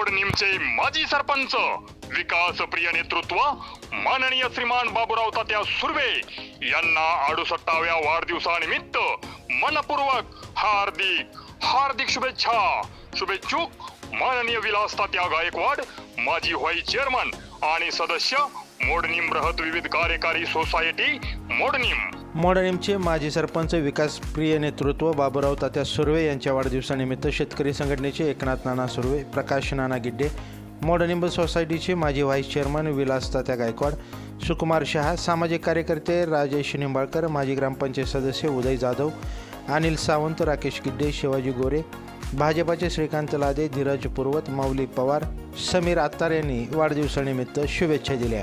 मोडनीमचे माजी सरपंच विकास प्रिय नेतृत्व माननीय श्रीमान बाबूराव तात्या सुर्वे यांना अडुसष्टाव्या वाढदिवसानिमित्त मनपूर्वक हार्दिक हार्दिक शुभेच्छा. शुभेच्छुक माननीय विलास तात्या गायकवाड माजी व्हाईस चेअरमन आणि सदस्य मोडनीम रहत विविध कार्यकारी सोसायटी मोडनीम मोडणीमचे माजी सरपंच विकास प्रिय नेतृत्व बाबूराव तात्या सुर्वे यांच्या वाढदिवसानिमित्त शेतकरी संघटनेचे एकनाथ नाना सुर्वे प्रकाश नाना गिड्डे मोडनिंब सोसायटीचे माजी व्हाईस चेअरमन विलास तात्या गायकवाड सुकुमार शहा सामाजिक कार्यकर्ते राजेश निंबाळकर माजी ग्रामपंचायत सदस्य उदय जाधव अनिल सावंत राकेश गिड्डे शिवाजी गोरे भाजपाचे श्रीकांत लादे धीरज पूर्वत माऊली पवार समीर आत्तार यांनी वाढदिवसानिमित्त शुभेच्छा दिल्या.